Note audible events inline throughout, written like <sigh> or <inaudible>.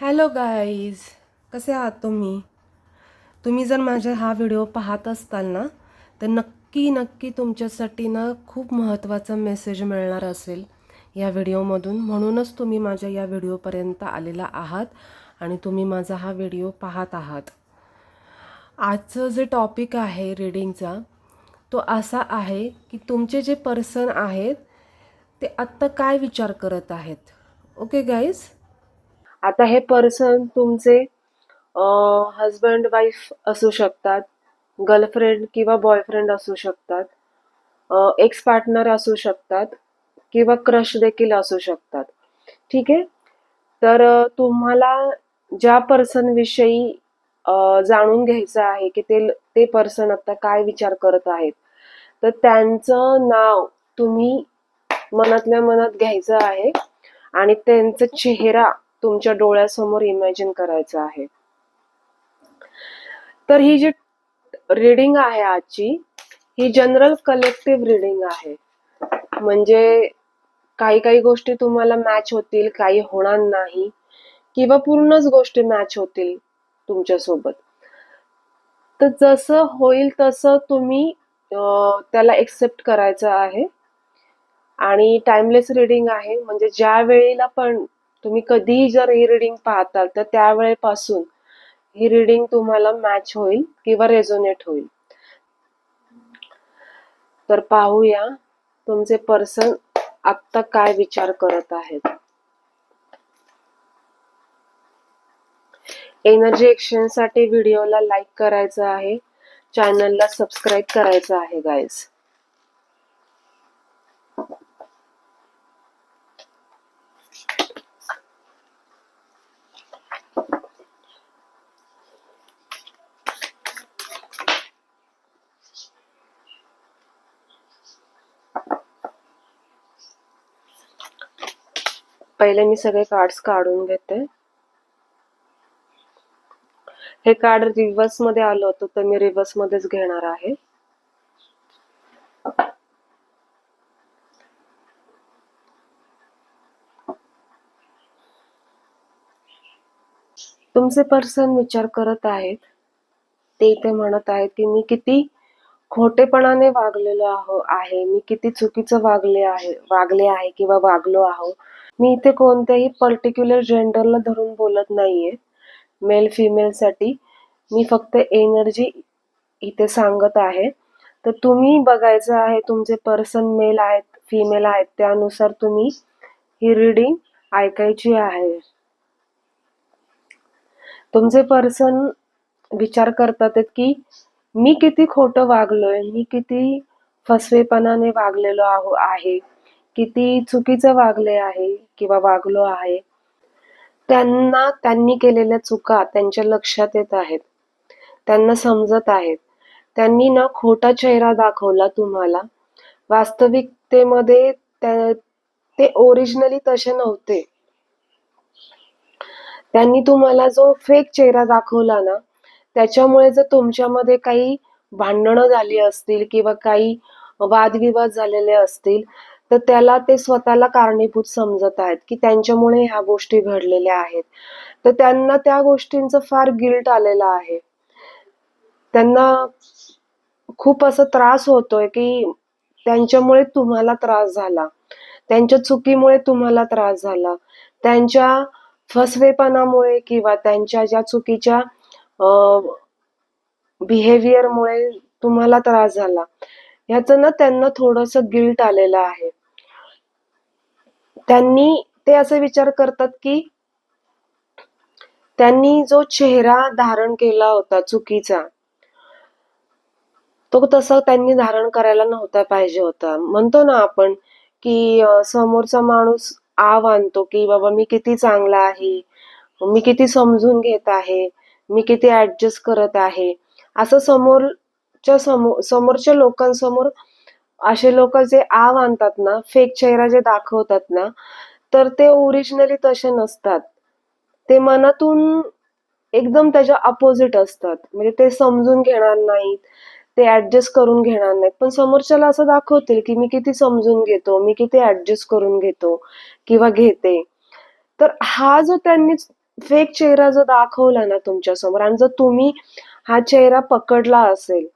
Hello guys कसे आहात तुम्ही? तुम्ही जर माझा हा व्हिडिओ पाहत असताल ना तर नक्की नक्की तुमच्यासाठी ना खूप महत्त्वाचा मेसेज मिळणार असेल या व्हिडिओमधून. म्हणूनच तुम्ही माझ्या या व्हिडिओपर्यंत आलेला आहात आणि तुम्ही माझा हा व्हिडिओ पाहत आहात. आजचं जे टॉपिक आहे रीडिंगचा तो असा आहे की तुमचे जे पर्सन आहेत ते आत्ता काय विचार करत आहेत? ओके गाईज आता हे पर्सन तुमचे हजबंड वाईफ असू शकतात गर्लफ्रेंड किंवा बॉयफ्रेंड असू शकतात एक्स पार्टनर असू शकतात किंवा क्रश देखील असू शकतात. ठीक आहे? तर तुम्हाला ज्या पर्सनविषयी जाणून घ्यायचं आहे की ते ते पर्सन आता काय विचार करत आहेत तर त्यांचं नाव तुम्ही मनातल्या मनात घ्यायचं आहे आणि त्यांचा चेहरा तुमच्या डोळ्यासमोर इमॅजिन करायचं आहे. तर ही जी रीडिंग आहे आजची ही जनरल कलेक्टिव्ह रीडिंग आहे. म्हणजे काही काही गोष्टी तुम्हाला मॅच होतील काही होणार नाही किंवा पूर्णच गोष्टी मॅच होतील तुमच्यासोबत. तर जसं होईल तसं तुम्ही त्याला एक्सेप्ट करायचं आहे. आणि टाइमलेस रीडिंग आहे म्हणजे ज्या वेळेला पण तुम्ही कधीही जर ही रीडिंग पाहताल तर त्यावेळेपासून ही रीडिंग तुम्हाला मॅच होईल किंवा रेझोनेट होईल. तर पाहूया तुमचे पर्सन आत्ता काय विचार करत आहेत. एनर्जी एक्सचेंजसाठी व्हिडिओला लाईक करायचं आहे. चॅनलला सबस्क्राईब करायचं आहे गाईज पहिले मी सगळे कार्ड्स काढून घेते. हे कार्ड रिव्हर्समध्ये आलं होतं तर मी रिव्हर्स मध्येच घेणार आहे. तुमचे पर्सन विचार करत आहेत. ते इथे म्हणत आहेत की मी किती खोटेपणाने वागलेलो आहो आहे. मी किती चुकीचं वागले आहे वागले आहे किंवा वागलो आहो. मी इथे कोणत्याही पर्टिक्युलर जेंडरला धरून बोलत नाहीये. मेल फिमेल साठी. मी फक्त एनर्जी इथे सांगत आहे. तर तुम्ही बघायचं आहे तुमचे पर्सन मेल आहेत फिमेल आहेत त्यानुसार तुम्ही ही रीडिंग ऐकायची आहे. तुमचे पर्सन विचार करतात की मी किती खोटं वागलोय मी किती फसवेपणाने वागलेलो आहो आहे. किती चुकीचं वागले आहे किंवा वागलो आहे त्यांना त्यांनी केलेल्या चुका त्यांच्या लक्षात येत आहेत. त्यांना समजत आहेत. त्यांनी ना खोटा चेहरा दाखवला तुम्हाला. वास्तविकतेमध्ये ते ओरिजिनली तसे नव्हते. त्यांनी तुम्हाला जो फेक चेहरा दाखवला ना त्याच्यामुळे जर तुमच्यामध्ये काही भांडणं झाली असतील किंवा काही वादविवाद झालेले असतील तर त्याला ते स्वतःला कारणीभूत समजत आहेत की त्यांच्यामुळे ह्या गोष्टी घडलेल्या आहेत. तर त्यांना त्या गोष्टींचं फार गिल्ट आलेलं आहे. त्यांना खूप असा त्रास होतोय की त्यांच्यामुळे तुम्हाला त्रास झाला. त्यांच्या चुकीमुळे तुम्हाला त्रास झाला. त्यांच्या फसवेपणामुळे किंवा त्यांच्या ज्या चुकीच्या बिहेवियरमुळे तुम्हाला त्रास झाला. ह्याचं ना त्यांना थोडस गिल्ट आलेलं आहे. त्यांनी ते असे विचार करतात की त्यांनी जो चेहरा धारण केला होता चुकीचा तो तसा त्यांनी धारण करायला नव्हता पाहिजे होता. म्हणतो ना आपण की समोरचा माणूस आव आणतो की बाबा मी किती चांगला आहे मी किती समजून घेत आहे मी किती ऍडजस्ट करत आहे. असं समोरच्या समोर समोरच्या लोकांसमोर असे लोक जे आव आणतात ना फेक चेहरा जे दाखवतात ना तर ते ओरिजिनली तसे नसतात. ते मनातून एकदम त्याच्या अपोजिट असतात. म्हणजे ते समजून घेणार नाहीत ते ऍडजस्ट करून घेणार नाहीत. पण समोरच्याला असं दाखवतील की मी किती समजून घेतो मी किती ऍडजस्ट करून घेतो किंवा घेते. तर हा जो त्यांनी फेक चेहरा जो दाखवला ना तुमच्यासमोर आणि जर तुम्ही हा चेहरा पकडला असेल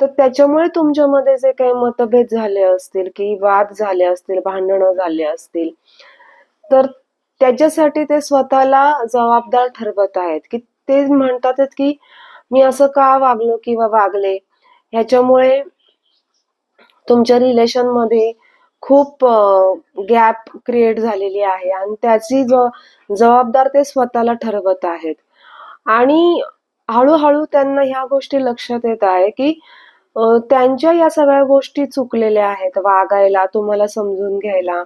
तर त्याच्यामुळे तुमच्यामध्ये जे काही मतभेद झाले असतील की वाद झाले असतील भांडणं झाले असतील तर त्याच्यासाठी ते स्वतःला जबाबदार ठरवत आहेत. की ते म्हणतात की मी असं का वागलो किंवा वागले? ह्याच्यामुळे तुमच्या रिलेशनमध्ये खूप गॅप क्रिएट झालेली आहे आणि त्याची जबाबदार ते स्वतःला ठरवत आहेत. आणि हळूहळू त्यांना ह्या गोष्टी लक्षात येत आहे की त्यांच्या या सगळ्या गोष्टी चुकलेल्या आहेत वागायला तुम्हाला समजून घ्यायला.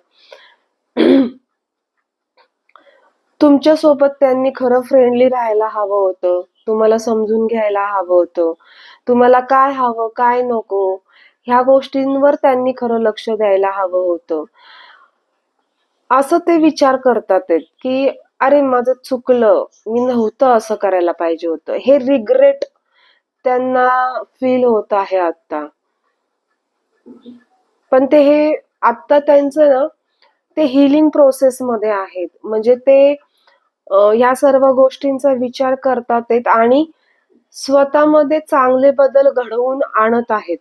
तुमच्यासोबत त्यांनी खरं फ्रेंडली राहायला हवं होतं. तुम्हाला समजून घ्यायला हवं होतं. तुम्हाला काय हवं काय नको ह्या गोष्टींवर त्यांनी खरं लक्ष द्यायला हवं होतं. असं ते विचार करतात की अरे माझं चुकलं. मी नव्हतं असं करायला पाहिजे होतं. हे रिग्रेट त्यांना फील होत आहे आता पण ते हे आता त्यांचं ना ते हिलिंग प्रोसेस मध्ये आहेत. म्हणजे ते या सर्व गोष्टींचा विचार करतात आणि स्वतःमध्ये चांगले बदल घडवून आणत आहेत.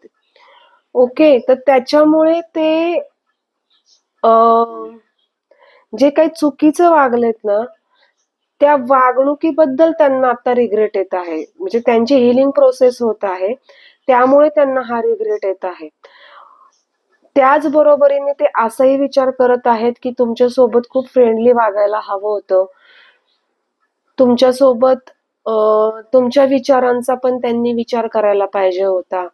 ओके तर त्याच्यामुळे ते जे काही चुकीचं वागलेत ना त्या वागणुकीबद्दल त्यांना आता रिग्रेट येत आहे. म्हणजे त्यांची हिलिंग प्रोसेस होत आहे. त्यामुळे त्यांना हा रिग्रेट येत आहे. त्याच बरोबरीने ते असाही विचार करत आहेत की तुमच्यासोबत खूप फ्रेंडली वागायला हवं होतं. तुमच्यासोबत तुमच्या विचारांचा पण त्यांनी विचार करायला पाहिजे होता.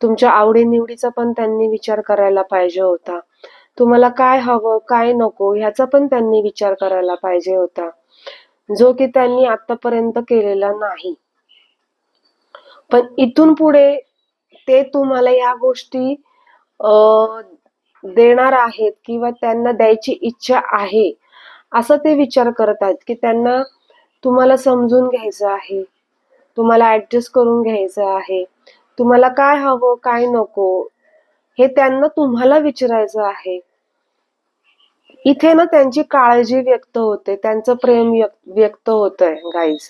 तुमच्या आवडीनिवडीचा पण त्यांनी विचार करायला पाहिजे होता. तुम्हाला काय हवं काय नको ह्याचा पण त्यांनी विचार करायला पाहिजे होता. जो की त्यांनी आतापर्यंत केलेला नाही. पण इथून पुढे ते तुम्हाला या गोष्टी देणार आहेत किंवा त्यांना द्यायची इच्छा आहे असं ते विचार करत आहेत की त्यांना तुम्हाला समजून घ्यायचं आहे तुम्हाला ऍडजस्ट करून घ्यायचं आहे तुम्हाला काय हवं काय नको हे त्यांना तुम्हाला विचारायचं आहे. इथे ना त्यांची काळजी व्यक्त होते त्यांचं प्रेम व्यक्त होत आहे गाईज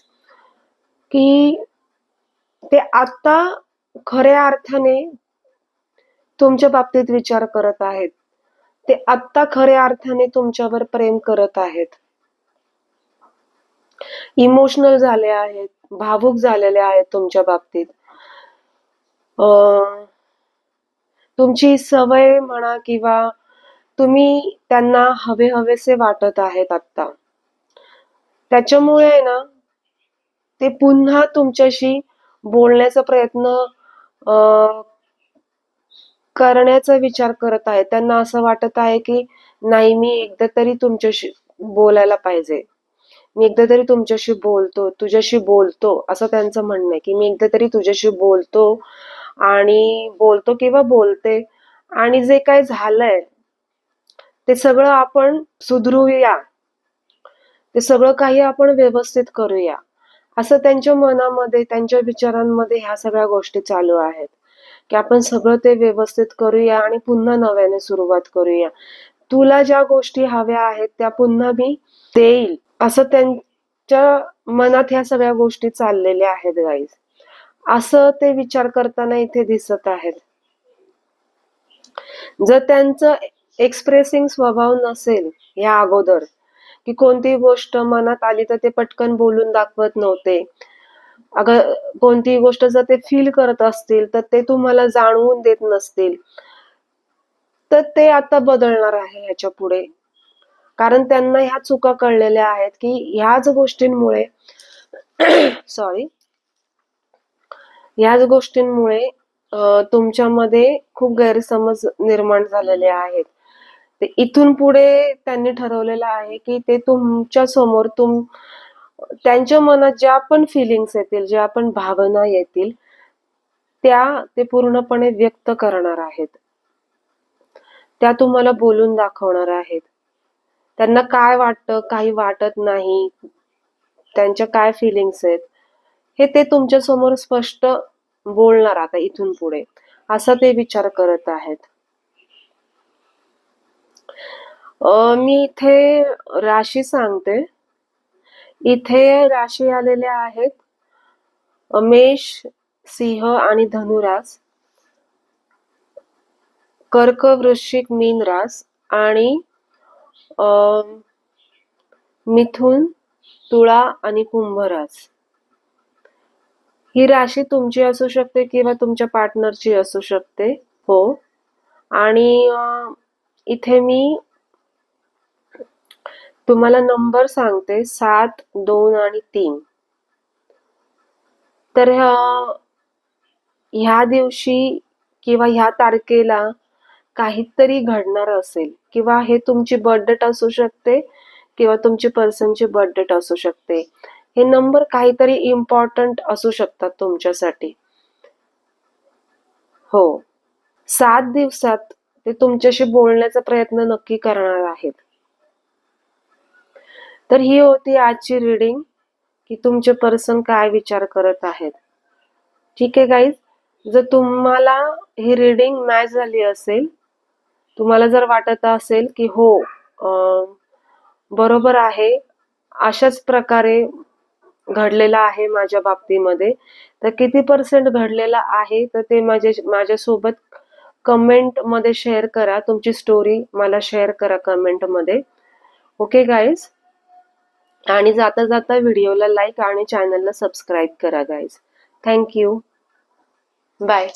की ते आता खऱ्या अर्थाने तुमच्या बाबतीत विचार करत आहेत. ते आत्ता खऱ्या अर्थाने तुमच्यावर प्रेम करत आहेत. इमोशनल झाले आहेत भावुक झालेले आहेत तुमच्या बाबतीत. तुमची सवय म्हणा किंवा तुम्ही त्यांना हवे हवेसे वाटत आहेत आता त्याच्यामुळे ना ते पुन्हा तुमच्याशी बोलण्याचा प्रयत्न करण्याचा विचार करत आहे त्यांना असं वाटत आहे की नाही मी एकदा तरी तुमच्याशी बोलायला पाहिजे. मी एकदा तरी तुमच्याशी बोलतो तुझ्याशी बोलतो असं त्यांचं म्हणणं आहे की मी एकदा तरी तुझ्याशी बोलतो आणि बोलतो किंवा बोलते आणि जे काय झालंय ते सगळं आपण सुधरूया. ते सगळं काही आपण व्यवस्थित करूया. असं त्यांच्या मनामध्ये त्यांच्या विचारांमध्ये ह्या सगळ्या गोष्टी चालू आहेत. की आपण सगळं ते व्यवस्थित करूया आणि पुन्हा नव्याने सुरुवात करूया. तुला ज्या गोष्टी हव्या आहेत त्या पुन्हा मी देईल. असं त्यांच्या मनात ह्या सगळ्या गोष्टी चाललेल्या आहेत गाईज असं ते विचार करताना इथे दिसत आहेत. जर त्यांचं एक्सप्रेसिंग स्वभाव नसेल या अगोदर. की कोणतीही गोष्ट मनात आली तर ते पटकन बोलून दाखवत नव्हते. अगर कोणतीही गोष्ट जर ते फील करत असतील तर ते तुम्हाला जाणवून देत नसतील. तर ते आता बदलणार आहे ह्याच्या पुढे. कारण त्यांना ह्या चुका कळलेल्या आहेत की ह्याच गोष्टींमुळे <clears throat> सॉरी ह्याच गोष्टींमुळे तुमच्यामध्ये खूप गैरसमज निर्माण झालेले आहेत. ते इथून पुढे त्यांनी ठरवलेलं आहे की ते तुमच्यासमोर तुम त्यांच्या मनात ज्या पण फिलिंग्स येतील ज्या पण भावना येतील त्या ते पूर्णपणे व्यक्त करणार आहेत. त्या तुम्हाला बोलून दाखवणार आहेत. त्यांना काय वाटतं काही वाटत नाही त्यांच्या काय फिलिंग्स आहेत हे ते तुमच्यासमोर स्पष्ट बोलणार आता इथून पुढे. असा ते विचार करत आहेत. मी इथे राशी सांगते. इथे राशी आलेल्या आहेत. मेष सिंह आणि धनुरास. कर्क वृश्चिक मीन रास आणि मिथुन तुळा आणि कुंभ रास. ही राशी तुमची असू शकते किंवा तुमच्या पार्टनरची असू शकते. हो. आणि इथे मी तुम्हाला नंबर सांगते सात दोन आणि तीन. तर ह्या- दिवशी किंवा ह्या तारखेला काहीतरी घडणार असेल किंवा हे तुमची बर्थडेट असू शकते किंवा तुमची पर्सनची बर्थडेट असू शकते. हे नंबर काहीतरी इम्पॉर्टंट असू शकतात तुमच्यासाठी. हो. सात दिवसात ते तुमच्याशी बोलण्याचा प्रयत्न नक्की करणार आहेत. तर ही होती आजची रीडिंग की तुमचे पर्सन काय विचार करत आहेत. ठीक आहे गाईज जर तुम्हाला ही रीडिंग मॅच झाली असेल तुम्हाला जर वाटत असेल की हो बरोबर आहे अशाच प्रकारे घडलेला आहे माझ्या बाबतीमध्ये तर किती पर्सेंट घडलेला आहे तर ते माझ्या माझ्यासोबत कमेंटमध्ये शेअर करा. तुमची स्टोरी मला शेअर करा कमेंटमध्ये ओके गाईज आणि जाता जाता व्हिडिओला लाईक आणि चॅनलला सबस्क्राईब करा गाईज थँक्यू बाय